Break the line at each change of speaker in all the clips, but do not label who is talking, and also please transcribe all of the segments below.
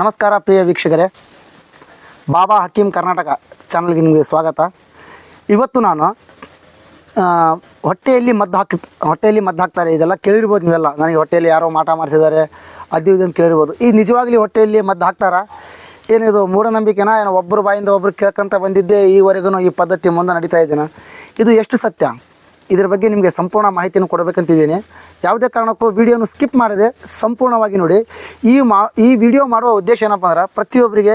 ನಮಸ್ಕಾರ ಪ್ರಿಯ ವೀಕ್ಷಕರೇ. ಬಾಬಾ ಹಕೀಂ ಕರ್ನಾಟಕ ಚಾನಲ್ಗೆ ನಿಮಗೆ ಸ್ವಾಗತ. ಇವತ್ತು ನಾನು ಹೊಟ್ಟೆಯಲ್ಲಿ ಮದ್ದು ಹಾಕಿ, ಹೊಟ್ಟೆಯಲ್ಲಿ ಮದ್ದು ಹಾಕ್ತಾರೆ. ಇದೆಲ್ಲ ಕೇಳಿರ್ಬೋದು ನೀವೆಲ್ಲ. ನನಗೆ ಹೊಟ್ಟೆಯಲ್ಲಿ ಯಾರೋ ಮಾಟ ಮಾಡಿಸಿದ್ದಾರೆ. ಅದು ಇದು ಅಂತ ಕೇಳಿರ್ಬೋದು. ಈ ನಿಜವಾಗ್ಲಿ ಹೊಟ್ಟೆಯಲ್ಲಿ ಮದ್ದು ಹಾಕ್ತಾರಾ? ಏನಿದು ಮೂಢನಂಬಿಕೆನ? ಏನೋ ಒಬ್ಬರು ಬಾಯಿಂದ ಒಬ್ಬರು ಕೇಳ್ಕೊಂತ ಬಂದಿದ್ದೆ. ಈವರೆಗೂ ಈ ಪದ್ಧತಿ ಮುಂದೆ ನಡೀತಾ ಇದ್ದೀನಿ ಇದು ಎಷ್ಟು ಸತ್ಯ? ಇದ್ರ ಬಗ್ಗೆ ನಿಮಗೆ ಸಂಪೂರ್ಣ ಮಾಹಿತಿಯನ್ನು ಕೊಡಬೇಕಂತಿದ್ದೀನಿ. ಯಾವುದೇ ಕಾರಣಕ್ಕೂ ವಿಡಿಯೋನು ಸ್ಕಿಪ್ ಮಾಡದೆ ಸಂಪೂರ್ಣವಾಗಿ ನೋಡಿ. ಈ ಮಾ, ಈ ವಿಡಿಯೋ ಮಾಡುವ ಉದ್ದೇಶ ಏನಪ್ಪ ಅಂದ್ರೆ ಪ್ರತಿಯೊಬ್ಬರಿಗೆ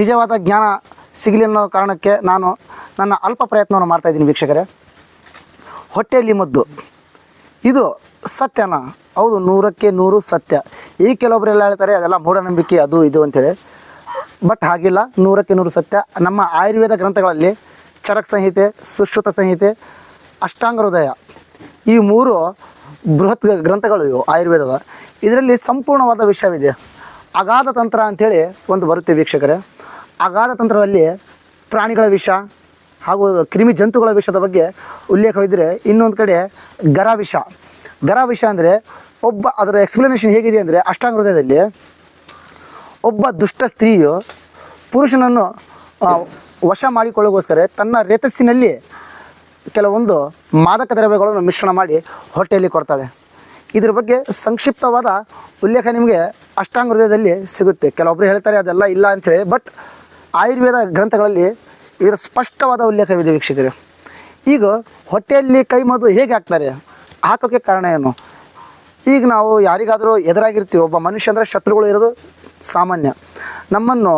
ನಿಜವಾದ ಜ್ಞಾನ ಸಿಗಲಿ ಅನ್ನೋ ಕಾರಣಕ್ಕೆ ನಾನು ನನ್ನ ಅಲ್ಪ ಪ್ರಯತ್ನವನ್ನು ಮಾಡ್ತಾಯಿದ್ದೀನಿ ವೀಕ್ಷಕರೇ. ಹೊಟ್ಟೆಯಲ್ಲಿ ಮದ್ದು. ಇದು ಸತ್ಯನಾ? ಹೌದು, ನೂರಕ್ಕೆ ನೂರು ಸತ್ಯ. ಈ ಕೆಲವೊಬ್ಬರೆಲ್ಲ ಹೇಳ್ತಾರೆ, ಅದೆಲ್ಲ ಮೂಢನಂಬಿಕೆ, ಅದು ಇದು ಅಂತೇಳಿ ಬಟ್ ಹಾಗಿಲ್ಲ, ನೂರಕ್ಕೆ ನೂರು ಸತ್ಯ. ನಮ್ಮ ಆಯುರ್ವೇದ ಗ್ರಂಥಗಳಲ್ಲಿ ಚರಕ್ ಸಂಹಿತೆ, ಸುಶ್ರುತ ಸಂಹಿತೆ ಅಷ್ಟಾಂಗ ಹೃದಯ. ಈ ಮೂರು ಬೃಹತ್ ಗ್ರಂಥಗಳು ಇವು, ಆಯುರ್ವೇದದ. ಇದರಲ್ಲಿ ಸಂಪೂರ್ಣವಾದ ವಿಷಯವಿದೆ. ಅಗಾಧ ತಂತ್ರ ಅಂಥೇಳಿ ಒಂದು ಬರುತ್ತೆ ವೀಕ್ಷಕರೇ. ಅಗಾಧ ತಂತ್ರದಲ್ಲಿ ಪ್ರಾಣಿಗಳ ವಿಷ ಹಾಗೂ ಕ್ರಿಮಿ ಜಂತುಗಳ ವಿಷದ ಬಗ್ಗೆ ಉಲ್ಲೇಖವಿದ್ದರೆ ಇನ್ನೊಂದು ಕಡೆ ಗರ ವಿಷ. ಗರ ವಿಷ ಅಂದರೆ ಒಬ್ಬ ಅದರ ಎಕ್ಸ್ಪ್ಲನೇಷನ್ ಹೇಗಿದೆ ಅಂದರೆ ಅಷ್ಟಾಂಗ ಹೃದಯದಲ್ಲಿ ಒಬ್ಬ ದುಷ್ಟ ಸ್ತ್ರೀಯು ಪುರುಷನನ್ನು ವಶ ಮಾಡಿಕೊಳ್ಳೋಗೋಸ್ಕರ ತನ್ನ ರೇತಸ್ಸಿನಲ್ಲಿ ಕೆಲವೊಂದು ಮಾದಕ ದ್ರವ್ಯಗಳನ್ನು ಮಿಶ್ರಣ ಮಾಡಿ ಹೊಟ್ಟೆಯಲ್ಲಿ ಕೊಡ್ತಾಳೆ. ಇದ್ರ ಬಗ್ಗೆ ಸಂಕ್ಷಿಪ್ತವಾದ ಉಲ್ಲೇಖ ನಿಮಗೆ ಅಷ್ಟಾಂಗ ಹೃದಯದಲ್ಲಿ ಸಿಗುತ್ತೆ. ಕೆಲವೊಬ್ಬರು ಹೇಳ್ತಾರೆ ಅದೆಲ್ಲ ಇಲ್ಲ ಅಂಥೇಳಿ ಬಟ್ ಆಯುರ್ವೇದ ಗ್ರಂಥಗಳಲ್ಲಿ ಇದರ ಸ್ಪಷ್ಟವಾದ ಉಲ್ಲೇಖವಿದೆ ವೀಕ್ಷಕರು. ಈಗ ಹೊಟ್ಟೆಯಲ್ಲಿ ಕೈ ಮದ್ದು ಹೇಗೆ ಹಾಕ್ತಾರೆ? ಹಾಕೋಕ್ಕೆ ಕಾರಣ ಏನು? ಈಗ ನಾವು ಯಾರಿಗಾದರೂ ಎದುರಾಗಿರ್ತೀವಿ, ಒಬ್ಬ ಮನುಷ್ಯ ಅಂದರೆ ಶತ್ರುಗಳು ಇರೋದು ಸಾಮಾನ್ಯ. ನಮ್ಮನ್ನು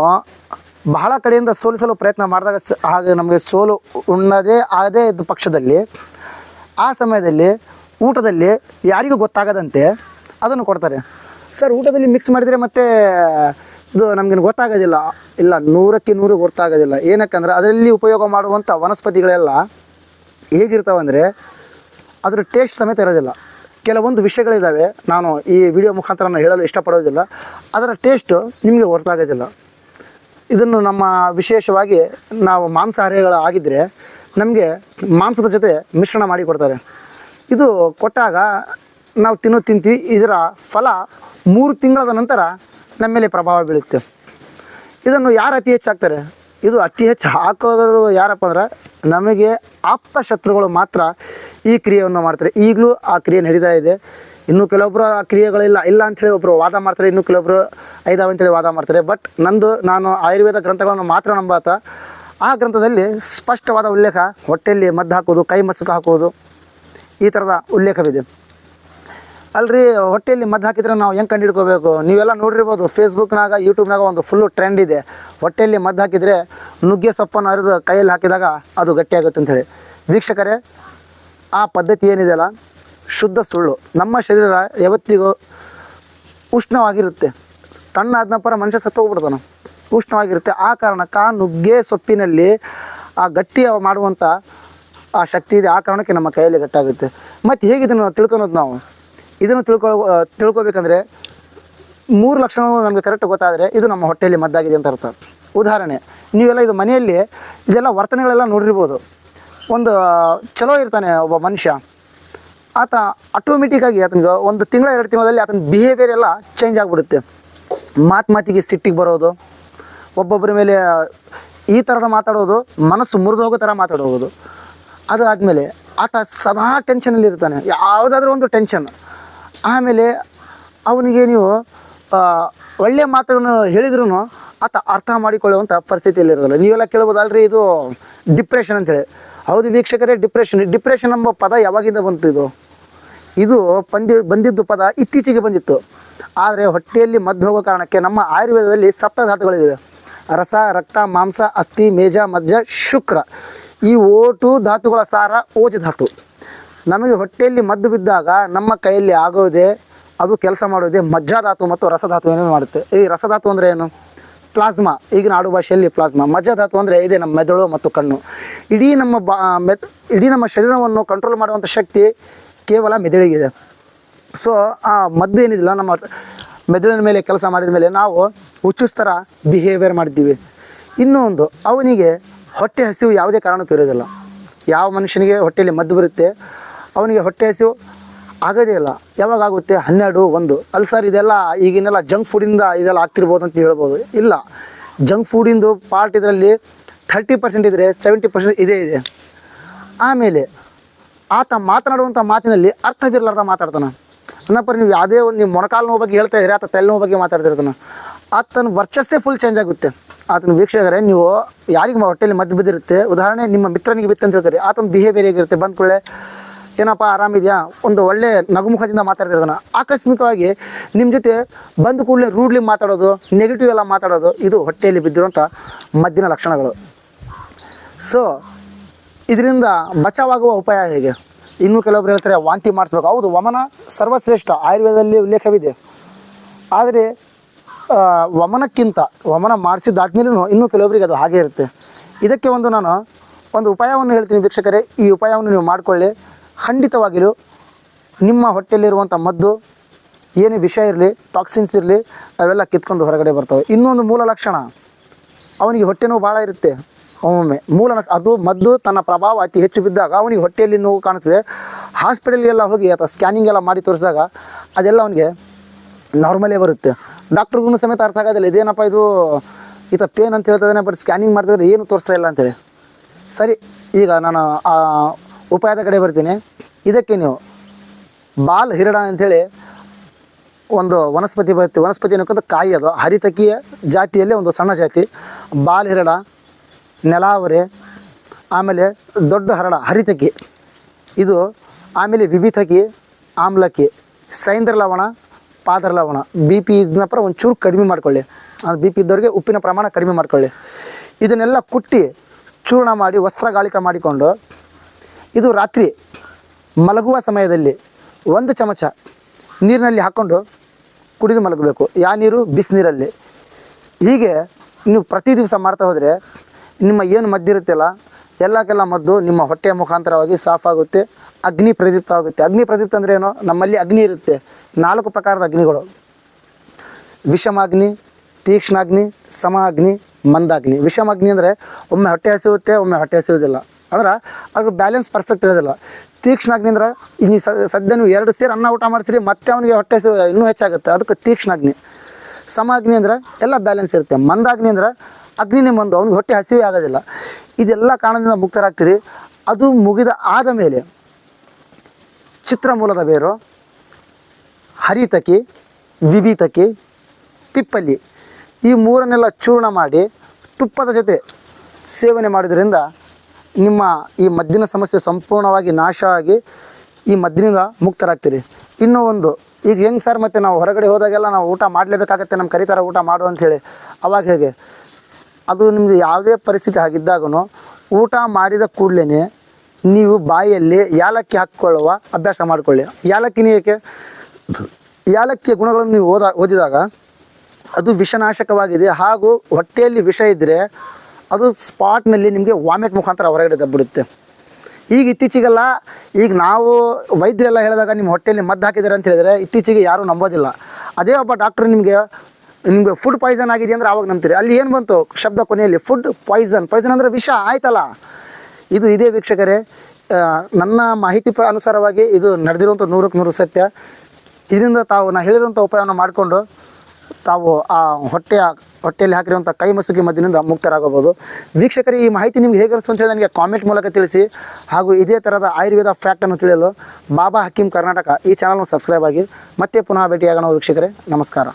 ಬಹಳ ಕಡೆಯಿಂದ ಸೋಲಿಸಲು ಪ್ರಯತ್ನ ಮಾಡಿದಾಗ ಹಾಗೆ ನಮಗೆ ಸೋಲು ಉಣ್ಣದೇ ಆಗದೇ ಇದ್ದ ಪಕ್ಷದಲ್ಲಿ ಆ ಸಮಯದಲ್ಲಿ ಊಟದಲ್ಲಿ ಯಾರಿಗೂ ಗೊತ್ತಾಗದಂತೆ ಅದನ್ನು ಕೊಡ್ತಾರೆ. ಸರ್, ಊಟದಲ್ಲಿ ಮಿಕ್ಸ್ ಮಾಡಿದರೆ ಮತ್ತೆ ಇದು ನಮಗೇನು ಗೊತ್ತಾಗೋದಿಲ್ಲ. ಇಲ್ಲ, ನೂರಕ್ಕೆ ನೂರು ಗೊತ್ತಾಗೋದಿಲ್ಲ. ಏನಕ್ಕಂದ್ರೆ ಅದರಲ್ಲಿ ಉಪಯೋಗ ಮಾಡುವಂಥ ವನಸ್ಪತಿಗಳೆಲ್ಲ ಹೇಗಿರ್ತಾವಂದರೆ ಅದರ ಟೇಸ್ಟ್ ಸಮೇತ ಇರೋದಿಲ್ಲ. ಕೆಲವೊಂದು ವಿಷಯಗಳಿದ್ದಾವೆ ನಾನು ಈ ವಿಡಿಯೋ ಮುಖಾಂತರ ಹೇಳಲು ಇಷ್ಟಪಡೋದಿಲ್ಲ. ಅದರ ಟೇಸ್ಟು ನಿಮಗೆ ಗೊತ್ತಾಗೋದಿಲ್ಲ. ಇದನ್ನು ನಮ್ಮ ವಿಶೇಷವಾಗಿ ನಾವು ಮಾಂಸಾಹಾರಿಗಳು ಆಗಿದ್ದರೆ ನಮಗೆ ಮಾಂಸದ ಜೊತೆ ಮಿಶ್ರಣ ಮಾಡಿ ಕೊಡ್ತಾರೆ. ಇದು ಕೊಟ್ಟಾಗ ನಾವು ತಿನ್ನೋ ತಿಂತೀವಿ, ಇದರ ಫಲ ಮೂರು ತಿಂಗಳದ ನಂತರ ನಮ್ಮ ಮೇಲೆ ಪ್ರಭಾವ ಬೀಳುತ್ತೆ. ಇದನ್ನು ಯಾರು ಅತಿ ಹೆಚ್ಚು ಹಾಕ್ತಾರೆ ಇದು ಅತಿ ಹೆಚ್ಚು ಹಾಕೋರು ಯಾರಪ್ಪ ಅಂದ್ರೆ ನಮಗೆ ಆಪ್ತ ಶತ್ರುಗಳು ಮಾತ್ರ ಈ ಕ್ರಿಯೆಯನ್ನು ಮಾಡ್ತಾರೆ. ಈಗಲೂ ಆ ಕ್ರಿಯೆ ನಡೀತಾ ಇದೆ. ಇನ್ನು ಕೆಲವೊಬ್ಬರು ಆ ಕ್ರಿಯೆಗಳಿಲ್ಲ, ಇಲ್ಲ ಅಂಥೇಳಿ ಒಬ್ಬರು ವಾದ ಮಾಡ್ತಾರೆ, ಇನ್ನು ಕೆಲವೊಬ್ಬರು ಐದಾವ್ ಅಂತೇಳಿ ವಾದ ಮಾಡ್ತಾರೆ. ಬಟ್ ನಂದು, ನಾನು ಆಯುರ್ವೇದ ಗ್ರಂಥಗಳನ್ನು ಮಾತ್ರ ನಂಬಾತ. ಆ ಗ್ರಂಥದಲ್ಲಿ ಸ್ಪಷ್ಟವಾದ ಉಲ್ಲೇಖ, ಹೊಟ್ಟೆಯಲ್ಲಿ ಮದ್ದು ಹಾಕೋದು ಕೈ ಮಸುಕು ಹಾಕೋದು ಈ ಥರದ ಉಲ್ಲೇಖವಿದೆ. ಅಲ್ರಿ, ಹೊಟ್ಟೆಯಲ್ಲಿ ಮದ್ದು ಹಾಕಿದ್ರೆ ನಾವು ಹೆಂಗೆ ಕಂಡು ಹಿಡ್ಕೋಬೇಕು ನೀವೆಲ್ಲ ನೋಡಿರ್ಬೋದು ಫೇಸ್ಬುಕ್ನಾಗ ಯೂಟ್ಯೂಬ್ನಾಗ ಒಂದು ಫುಲ್ಲು ಟ್ರೆಂಡ್ ಇದೆ. ಹೊಟ್ಟೆಯಲ್ಲಿ ಮದ್ದು ಹಾಕಿದರೆ ನುಗ್ಗೆ ಸೊಪ್ಪನ್ನು ಅರಿದು ಕೈಯಲ್ಲಿ ಹಾಕಿದಾಗ ಅದು ಗಟ್ಟಿಯಾಗುತ್ತೆ ಅಂತೇಳಿ ವೀಕ್ಷಕರೇ, ಆ ಪದ್ಧತಿ ಏನಿದೆಯಲ್ಲ ಶುದ್ಧ ಸುಳ್ಳು. ನಮ್ಮ ಶರೀರ ಯಾವತ್ತಿಗೂ ಉಷ್ಣವಾಗಿರುತ್ತೆ. ತಣ್ಣ ಆದ ನಂತರ ಮನುಷ್ಯ ಸತ್ತು ಹೋಗ್ಬಿಡ್ತಾನೆ. ಉಷ್ಣವಾಗಿರುತ್ತೆ. ಆ ಕಾರಣಕ್ಕೆ ಆ ನುಗ್ಗೆ ಸೊಪ್ಪಿನಲ್ಲಿ ಆ ಗಟ್ಟಿ ಮಾಡುವಂಥ ಆ ಶಕ್ತಿ ಇದೆ. ಆ ಕಾರಣಕ್ಕೆ ನಮ್ಮ ಕೈಯಲ್ಲಿ ಗಟ್ಟಾಗುತ್ತೆ. ಮತ್ತು ಹೇಗೆ ಇದನ್ನು ತಿಳ್ಕೊಳೋದು ನಾವು. ಇದನ್ನು ತಿಳ್ಕೊ ತಿಳ್ಕೊಬೇಕಂದ್ರೆ ಮೂರು ಲಕ್ಷಣಗಳು ನಮಗೆ ಕರೆಕ್ಟ್ ಗೊತ್ತಾದರೆ ಇದು ನಮ್ಮ ಹೊಟ್ಟೆಯಲ್ಲಿ ಮದ್ದಾಗಿದೆ ಅಂತ ಅರ್ಥ. ಉದಾಹರಣೆ, ನೀವೆಲ್ಲ ಇದು ಮನೆಯಲ್ಲಿ ಇದೆಲ್ಲ ವರ್ತನೆಗಳೆಲ್ಲ ನೋಡಿರ್ಬೋದು. ಒಂದು, ಚಲೋ ಇರ್ತಾನೆ ಒಬ್ಬ ಮನುಷ್ಯ. ಆತ ಆಟೋಮೆಟಿಕ್ಕಾಗಿ ಆತನಿಗೆ ಒಂದು ತಿಂಗಳ, ಎರಡು ತಿಂಗಳಲ್ಲಿ ಆತನ ಬಿಹೇವಿಯರ್ ಎಲ್ಲ ಚೇಂಜ್ ಆಗಿಬಿಡುತ್ತೆ. ಮಾತು ಮಾತಿಗೆ ಸಿಟ್ಟಿಗೆ ಬರೋದು, ಒಬ್ಬೊಬ್ಬರ ಮೇಲೆ ಈ ಥರದ ಮಾತಾಡೋದು, ಮನಸ್ಸು ಮುರಿದು ಹೋಗೋ ಥರ ಮಾತಾಡೋದು. ಅದಾದಮೇಲೆ ಆತ ಸದಾ ಟೆನ್ಷನಲ್ಲಿ ಇರ್ತಾನೆ, ಯಾವುದಾದ್ರೂ ಒಂದು ಟೆನ್ಷನ್ ಆಮೇಲೆ ಅವನಿಗೆ ನೀವು ಒಳ್ಳೆಯ ಮಾತುಗಳನ್ನು ಹೇಳಿದ್ರೂ ಆತ ಅರ್ಥ ಮಾಡಿಕೊಳ್ಳುವಂಥ ಪರಿಸ್ಥಿತಿಯಲ್ಲಿ ಇರೋದಿಲ್ಲ. ನೀವೆಲ್ಲ ಕೇಳ್ಬೋದಲ್ರಿ, ಇದು ಡಿಪ್ರೆಷನ್ ಅಂತೇಳಿ ಹೌದು ವೀಕ್ಷಕರೇ ಡಿಪ್ರೆಷನ್ ಡಿಪ್ರೆಷನ್ ಎಂಬ ಪದ ಯಾವಾಗಿಂದ ಬಂತು ಇದು? ಇದು ಬಂದಿ ಬಂದಿದ್ದು ಪದ ಇತ್ತೀಚೆಗೆ ಬಂದಿತ್ತು. ಆದರೆ ಹೊಟ್ಟೆಯಲ್ಲಿ ಮದ್ದು ಹೋಗೋ ಕಾರಣಕ್ಕೆ ನಮ್ಮ ಆಯುರ್ವೇದದಲ್ಲಿ ಸಪ್ತ ಧಾತುಗಳಿವೆ. ರಸ, ರಕ್ತ, ಮಾಂಸ, ಅಸ್ಥಿ, ಮೇಜ, ಮಜ್ಜ, ಶುಕ್ರ. ಈ ಓಟು ಧಾತುಗಳ ಸಾರ ಓಜ ಧಾತು. ನಮಗೆ ಹೊಟ್ಟೆಯಲ್ಲಿ ಮದ್ದು ಬಿದ್ದಾಗ ನಮ್ಮ ಕೈಯಲ್ಲಿ ಆಗೋದೇ, ಅದು ಕೆಲಸ ಮಾಡೋದೇ ಮಜ್ಜಾಧಾತು ಮತ್ತು ರಸಧಾತುವನ್ನು ಮಾಡುತ್ತೆ. ಈ ರಸಧಾತು ಅಂದರೆ ಏನು? ಪ್ಲಾಸ್ಮಾ. ಈಗಿನ ಆಡು ಭಾಷೆಯಲ್ಲಿ ಪ್ಲಾಸ್ಮಾ. ಮಜ್ಜಾಧಾತು ಅಂದರೆ ಇದೆ ನಮ್ಮ ಮೆದುಳು ಮತ್ತು ಕಣ್ಣು. ಇಡೀ ನಮ್ಮ ಬಾ, ಮೆದ್, ಇಡೀ ನಮ್ಮ ಶರೀರವನ್ನು ಕಂಟ್ರೋಲ್ ಮಾಡುವಂಥ ಶಕ್ತಿ ಕೇವಲ ಮೆದುಳಿಗಿದೆ ಸೊ ಆ ಮದ್ದು ಏನಿದಿಲ್ಲ ನಮ್ಮ ಮೆದುಳಿನ ಮೇಲೆ ಕೆಲಸ ಮಾಡಿದ ಮೇಲೆ ನಾವು ಹುಚ್ಚುಸ್ತರ ಬಿಹೇವಿಯರ್ ಮಾಡಿದ್ದೀವಿ. ಇನ್ನೊಂದು ಅವನಿಗೆ ಹೊಟ್ಟೆ ಹಸಿವು ಯಾವುದೇ ಕಾರಣಕ್ಕೂ ಇರೋದಿಲ್ಲ. ಯಾವ ಮನುಷ್ಯನಿಗೆ ಹೊಟ್ಟೆಯಲ್ಲಿ ಮದ್ದು ಬರುತ್ತೆ, ಅವನಿಗೆ ಹೊಟ್ಟೆ ಹಸಿವು ಆಗೋದೇ ಇಲ್ಲ. ಯಾವಾಗ ಆಗುತ್ತೆ? ಹನ್ನೆರಡು, ಒಂದು. ಅಲ್ಲಿ ಸರ್ ಇದೆಲ್ಲ ಈಗಿನೆಲ್ಲ ಜಂಕ್ ಫುಡಿಂದ ಇದೆಲ್ಲ ಆಗ್ತಿರ್ಬೋದು ಅಂತ ಹೇಳ್ಬೋದು. ಇಲ್ಲ. ಜಂಕ್ ಫುಡಿಂದು ಪಾರ್ಟ್ ಇದರಲ್ಲಿ ಥರ್ಟಿ ಪರ್ಸೆಂಟ್ ಇದ್ದರೆ ಸೆವೆಂಟಿ ಪರ್ಸೆಂಟ್ ಇದೇ ಇದೆ. ಆಮೇಲೆ ಆತ ಮಾತನಾಡುವಂಥ ಮಾತಿನಲ್ಲಿ ಅರ್ಥವಿರ್ಲಾರ್ದ ಮಾತಾಡ್ತಾನೆ. ಅನ್ನಪ್ಪ ನೀವು ಯಾವುದೇ ಒಂದು ನೀವು ಮೊಣಕಾಲು ನೋವು ಬಗ್ಗೆ ಹೇಳ್ತಾ ಇದ್ರೆ ಆತ ತಲೆನೋವು ಬಗ್ಗೆ ಮಾತಾಡ್ತಿರ್ತಾನೆ. ಆತನ ವರ್ಚಸ್ಸೇ ಫುಲ್ ಚೇಂಜ್ ಆಗುತ್ತೆ. ಆತನ ವೀಕ್ಷಕರೇ, ನೀವು ಯಾರಿಗೆ ಹೊಟ್ಟೆಯಲ್ಲಿ ಮದ್ದು ಬಿದ್ದಿರುತ್ತೆ? ಉದಾಹರಣೆ, ನಿಮ್ಮ ಮಿತ್ರನಿಗೆ ಬಿತ್ತು ಅಂತ ಹೇಳ್ತಾರೆ ಆತನ ಬಿಹೇವಿಯರ್ ಹೇಗಿರುತ್ತೆ? ಬಂದ ಕೂಡಲೇ, ಏನಪ್ಪ ಆರಾಮಿದೆಯಾ ಒಂದು ಒಳ್ಳೆ ನಗುಮುಖದಿಂದ ಮಾತಾಡ್ತಿರ್ತಾನೆ. ಆಕಸ್ಮಿಕವಾಗಿ ನಿಮ್ಮ ಜೊತೆ ಬಂದ ಕೂಡಲೇ ರೂಡ್ಲಿ ಮಾತಾಡೋದು ನೆಗೆಟಿವ್ ಎಲ್ಲ ಮಾತಾಡೋದು, ಇದು ಹೊಟ್ಟೆಯಲ್ಲಿ ಬಿದ್ದಿರುವಂಥ ಮದ್ದಿನ ಲಕ್ಷಣಗಳು. ಸೊ ಇದರಿಂದ ಬಚಾವಾಗುವ ಉಪಾಯ ಹೇಗೆ? ಇನ್ನೂ ಕೆಲವೊಬ್ರು ಹೇಳ್ತಾರೆ, ವಾಂತಿ ಮಾಡಿಸ್ಬೇಕು. ಹೌದು, ವಮನ ಸರ್ವಶ್ರೇಷ್ಠ. ಆಯುರ್ವೇದದಲ್ಲಿ ಉಲ್ಲೇಖವಿದೆ. ಆದರೆ ವಮನಕ್ಕಿಂತ ವಮನ ಮಾಡಿಸಿದಾದ್ಮೇಲೂ ಇನ್ನೂ ಕೆಲವೊಬ್ಬರಿಗೆ ಅದು ಹಾಗೆ ಇರುತ್ತೆ. ಇದಕ್ಕೆ ಒಂದು ನಾನು ಒಂದು ಉಪಾಯವನ್ನು ಹೇಳ್ತೀನಿ ವೀಕ್ಷಕರೇ. ಈ ಉಪಾಯವನ್ನು ನೀವು ಮಾಡಿಕೊಳ್ಳಿ. ಖಂಡಿತವಾಗಿಯೂ ನಿಮ್ಮ ಹೊಟ್ಟೆಯಲ್ಲಿರುವಂಥ ಮದ್ದು, ಏನೇ ವಿಷಯ ಇರಲಿ, ಟಾಕ್ಸಿನ್ಸ್ ಇರಲಿ, ಅವೆಲ್ಲ ಕಿತ್ಕೊಂಡು ಹೊರಗಡೆ ಬರ್ತವೆ. ಇನ್ನೊಂದು ಮೂಲ ಲಕ್ಷಣ. ಅವನಿಗೆ ಹೊಟ್ಟೆ ನೋವು ಭಾಳ ಇರುತ್ತೆ. ಒಮ್ಮೊಮ್ಮೆ ಮೂಲ ಅದು ಮದ್ದು ತನ್ನ ಪ್ರಭಾವ ಅತಿ ಹೆಚ್ಚು ಬಿದ್ದಾಗ ಅವನಿಗೆ ಹೊಟ್ಟೆಯಲ್ಲಿ ನೋವು ಕಾಣುತ್ತದೆ. ಹಾಸ್ಪಿಟಲ್ಗೆಲ್ಲ ಹೋಗಿ ಅಥವಾ ಸ್ಕ್ಯಾನಿಂಗ್ ಎಲ್ಲ ಮಾಡಿ ತೋರಿಸಿದಾಗ ಅದೆಲ್ಲ ಅವನಿಗೆ ನಾರ್ಮಲೇ ಬರುತ್ತೆ. ಡಾಕ್ಟ್ರಿಗೂ ಸಮೇತ ಅರ್ಥ ಆಗೋದಿಲ್ಲ, ಇದೇನಪ್ಪ ಇದು ಈತ ಪೇನ್ ಅಂತ ಹೇಳ್ತದೆ ಬಟ್ ಸ್ಕ್ಯಾನಿಂಗ್ ಮಾಡ್ತಿದ್ರೆ ಏನು ತೋರಿಸ್ತಾ ಇಲ್ಲ ಅಂತೇಳಿ. ಸರಿ, ಈಗ ನಾನು ಉಪಾಯದ ಕಡೆ ಬರ್ತೀನಿ. ಇದಕ್ಕೆ ನೀವು ಬಾಲ್ ಹಿರಡ ಅಂಥೇಳಿ ಒಂದು ವನಸ್ಪತಿ ಬರುತ್ತೆ. ವನಸ್ಪತಿ ಅನ್ನೋಕ್ಕಂತ ಕಾಯಿ ಅದು. ಹರಿತಕೀಯ ಜಾತಿಯಲ್ಲಿ ಒಂದು ಸಣ್ಣ ಜಾತಿ. ಬಾಲ್ ಹಿರಡ, ನೆಲಾವರೆ, ಆಮೇಲೆ ದೊಡ್ಡ ಹರಡ, ಹರಿತಕಿ. ಇದು ಆಮೇಲೆ ವಿಭಿತಕಿ ಆಮ್ಲಕ್ಕಿ ಸೈಂದ್ರ ಲವಣ, ಪಾದರ ಲವಣ. ಬಿ ಪಿ ಇದನ್ನಪ್ಪ ಒಂಚೂರು ಕಡಿಮೆ ಮಾಡ್ಕೊಳ್ಳಿ. ಅದು ಬಿ ಪಿ ಇದ್ದವ್ರಿಗೆ ಉಪ್ಪಿನ ಪ್ರಮಾಣ ಕಡಿಮೆ ಮಾಡ್ಕೊಳ್ಳಿ. ಇದನ್ನೆಲ್ಲ ಕುಟ್ಟಿ ಚೂರ್ಣ ಮಾಡಿ ವಸ್ತ್ರಗಾಳಿಕ ಮಾಡಿಕೊಂಡು, ಇದು ರಾತ್ರಿ ಮಲಗುವ ಸಮಯದಲ್ಲಿ ಒಂದು ಚಮಚ ನೀರಿನಲ್ಲಿ ಹಾಕ್ಕೊಂಡು ಕುಡಿದು ಮಲಗಬೇಕು. ಯಾವ ನೀರು? ಬಿಸಿನೀರಲ್ಲಿ ಹೀಗೆ ನೀವು ಪ್ರತಿ ದಿವಸ ಮಾಡ್ತಾ ಹೋದರೆ ನಿಮ್ಮ ಏನು ಮದ್ದಿರುತ್ತಲ್ಲ ಎಲ್ಲಕ್ಕೆಲ್ಲ ಮದ್ದು ನಿಮ್ಮ ಹೊಟ್ಟೆಯ ಮುಖಾಂತರವಾಗಿ ಸಾಫ್ ಆಗುತ್ತೆ, ಅಗ್ನಿ ಪ್ರದೀಪ್ತ ಆಗುತ್ತೆ. ಅಗ್ನಿ ಪ್ರದೀಪ್ತ ಅಂದರೆ ಏನು? ನಮ್ಮಲ್ಲಿ ಅಗ್ನಿ ಇರುತ್ತೆ. ನಾಲ್ಕು ಪ್ರಕಾರದ ಅಗ್ನಿಗಳು. ವಿಷಮಾಗ್ನಿ, ತೀಕ್ಷ್ಣಾಗ್ನಿ ಸಮಾಗ್ನಿ ಮಂದಾಗ್ನಿ. ವಿಷಮಾಗ್ನಿ ಅಂದರೆ ಒಮ್ಮೆ ಹೊಟ್ಟೆ ಹಸಿಯುತ್ತೆ, ಒಮ್ಮೆ ಹೊಟ್ಟೆ ಹಸಿಯೋದಿಲ್ಲ ಅಂದ್ರೆ ಅದ್ರ ಬ್ಯಾಲೆನ್ಸ್ ಪರ್ಫೆಕ್ಟ್ ಇರೋದಿಲ್ಲ. ತೀಕ್ಷ್ಣಾಗ್ನಿಂದ್ರೆ ನೀವು ಸದ್ಯ ನೀವು ಎರಡು ಸೇರಿ ಅನ್ನ ಊಟ ಮಾಡ್ತೀರಿ ಮತ್ತೆ ಅವನಿಗೆ ಹೊಟ್ಟೆ ಇನ್ನೂ ಹೆಚ್ಚಾಗುತ್ತೆ. ಅದಕ್ಕೆ ತೀಕ್ಷ್ಣಾಗ್ನಿ. ಸಮಾಗ್ನಿ ಅಂದ್ರೆ ಎಲ್ಲ ಬ್ಯಾಲೆನ್ಸ್ ಇರುತ್ತೆ. ಮಂದಾಗ್ನಿ ಅಂದ್ರೆ ಅಗ್ನಿನೇ ಮಂದು. ಅವ್ನಿಗೆ ಹೊಟ್ಟೆ ಹಸಿವೆ ಆಗೋದಿಲ್ಲ. ಇದೆಲ್ಲ ಕಾರಣದಿಂದ ಮುಕ್ತರಾಗ್ತೀರಿ. ಅದು ಮುಗಿದ ಆದ ಮೇಲೆ ಚಿತ್ರಮೂಲದ ಬೇರು, ಹರಿತಕಿ, ವಿಭೀತಕಿ ಪಿಪ್ಪಲಿ ಈ ಮೂರನ್ನೆಲ್ಲ ಚೂರ್ಣ ಮಾಡಿ ತುಪ್ಪದ ಜೊತೆ ಸೇವನೆ ಮಾಡೋದ್ರಿಂದ ನಿಮ್ಮ ಈ ಮದ್ದಿನ ಸಮಸ್ಯೆ ಸಂಪೂರ್ಣವಾಗಿ ನಾಶ ಆಗಿ ಈ ಮದ್ದಿನಿಂದ ಮುಕ್ತರಾಗ್ತೀರಿ. ಇನ್ನೂ ಒಂದು, ಈಗ ಹೆಂಗೆ ಸರ್ ಮತ್ತು ನಾವು ಹೊರಗಡೆ ಹೋದಾಗೆಲ್ಲ ನಾವು ಊಟ ಮಾಡಲೇಬೇಕಾಗತ್ತೆ ನಮ್ಮ ಕರಿತಾರ ಊಟ ಮಾಡು ಅಂಥೇಳಿ ಅವಾಗ ಹೇಗೆ? ಅದು ನಿಮ್ಮದು ಯಾವುದೇ ಪರಿಸ್ಥಿತಿ ಆಗಿದ್ದಾಗೂ ಊಟ ಮಾಡಿದ ಕೂಡಲೇ ನೀವು ಬಾಯಲ್ಲಿ ಯಾಲಕ್ಕಿ ಹಾಕ್ಕೊಳ್ಳುವ ಅಭ್ಯಾಸ ಮಾಡಿಕೊಳ್ಳಿ. ಯಾಲಕ್ಕಿನ ಏಕೆ? ಯಾಲಕ್ಕಿಯ ಗುಣಗಳನ್ನು ನೀವು ಓದ, ಓದಿದಾಗ ಅದು ವಿಷನಾಶಕವಾಗಿದೆ ಹಾಗೂ ಹೊಟ್ಟೆಯಲ್ಲಿ ವಿಷ ಇದ್ದರೆ ಅದು ಸ್ಪಾಟ್ನಲ್ಲಿ ನಿಮಗೆ ವಾಮಿಟ್ ಮುಖಾಂತರ ಹೊರಗಡೆ ದಬ್ಬಿಡುತ್ತೆ. ಈಗ ಇತ್ತೀಚೆಗೆಲ್ಲ, ಈಗ ನಾವು ವೈದ್ಯರೆಲ್ಲ ಹೇಳಿದಾಗ ನಿಮ್ಮ ಹೊಟ್ಟೆಯಲ್ಲಿ ಮದ್ದು ಹಾಕಿದ್ದಾರೆ ಅಂತ ಹೇಳಿದರೆ ಇತ್ತೀಚೆಗೆ ಯಾರೂ ನಂಬೋದಿಲ್ಲ. ಅದೇ ಒಬ್ಬ ಡಾಕ್ಟ್ರು ನಿಮಗೆ ನಿಮಗೆ ಫುಡ್ ಪಾಯ್ಸನ್ ಆಗಿದೆ ಅಂದರೆ ಆವಾಗ ನಂಬ್ತೀರಿ. ಅಲ್ಲಿ ಏನು ಬಂತು? ಶಬ್ದ ಕೊನೆಯಲ್ಲಿ ಫುಡ್ ಪಾಯ್ಸನ್ ಪಾಯ್ಸನ್ ಅಂದರೆ ವಿಷ, ಆಯ್ತಲ್ಲ? ಇದು ಇದೇ ವೀಕ್ಷಕರೇ ನನ್ನ ಮಾಹಿತಿ ಪ್ರ ಅನುಸಾರವಾಗಿ ಇದು ನಡೆದಿರುವಂಥ ನೂರಕ್ಕೆ ನೂರು ಸತ್ಯ. ಇದರಿಂದ ತಾವು ನಾನು ಹೇಳಿರುವಂಥ ಉಪಾಯವನ್ನು ಮಾಡಿಕೊಂಡು ತಾವು ಆ ಹೊಟ್ಟೆಯ, ಹೊಟ್ಟೆಯಲ್ಲಿ ಹಾಕಿರುವಂಥ ಕೈ ಮಸುಕಿ ಮದ್ದಿನಿಂದ ಮುಕ್ತರಾಗಬಹುದು. ವೀಕ್ಷಕರು, ಈ ಮಾಹಿತಿ ನಿಮ್ಗೆ ಹೇಗೆ ಅನಿಸ್ತು ಅಂತ ಹೇಳಿ ನನಗೆ ಕಾಮೆಂಟ್ ಮೂಲಕ ತಿಳಿಸಿ. ಹಾಗೂ ಇದೇ ಥರದ ಆಯುರ್ವೇದ ಫ್ಯಾಕ್ಟನ್ನು ತಿಳಿಯಲು ಬಾಬಾ ಹಕೀಂ ಕರ್ನಾಟಕ ಈ ಚಾನಲ್ನ ಸಬ್ಸ್ಕ್ರೈಬ್ ಆಗಿ ಮತ್ತೆ ಪುನಃ ಭೇಟಿಯಾಗೋಣ ವೀಕ್ಷಕರೇ. ನಮಸ್ಕಾರ.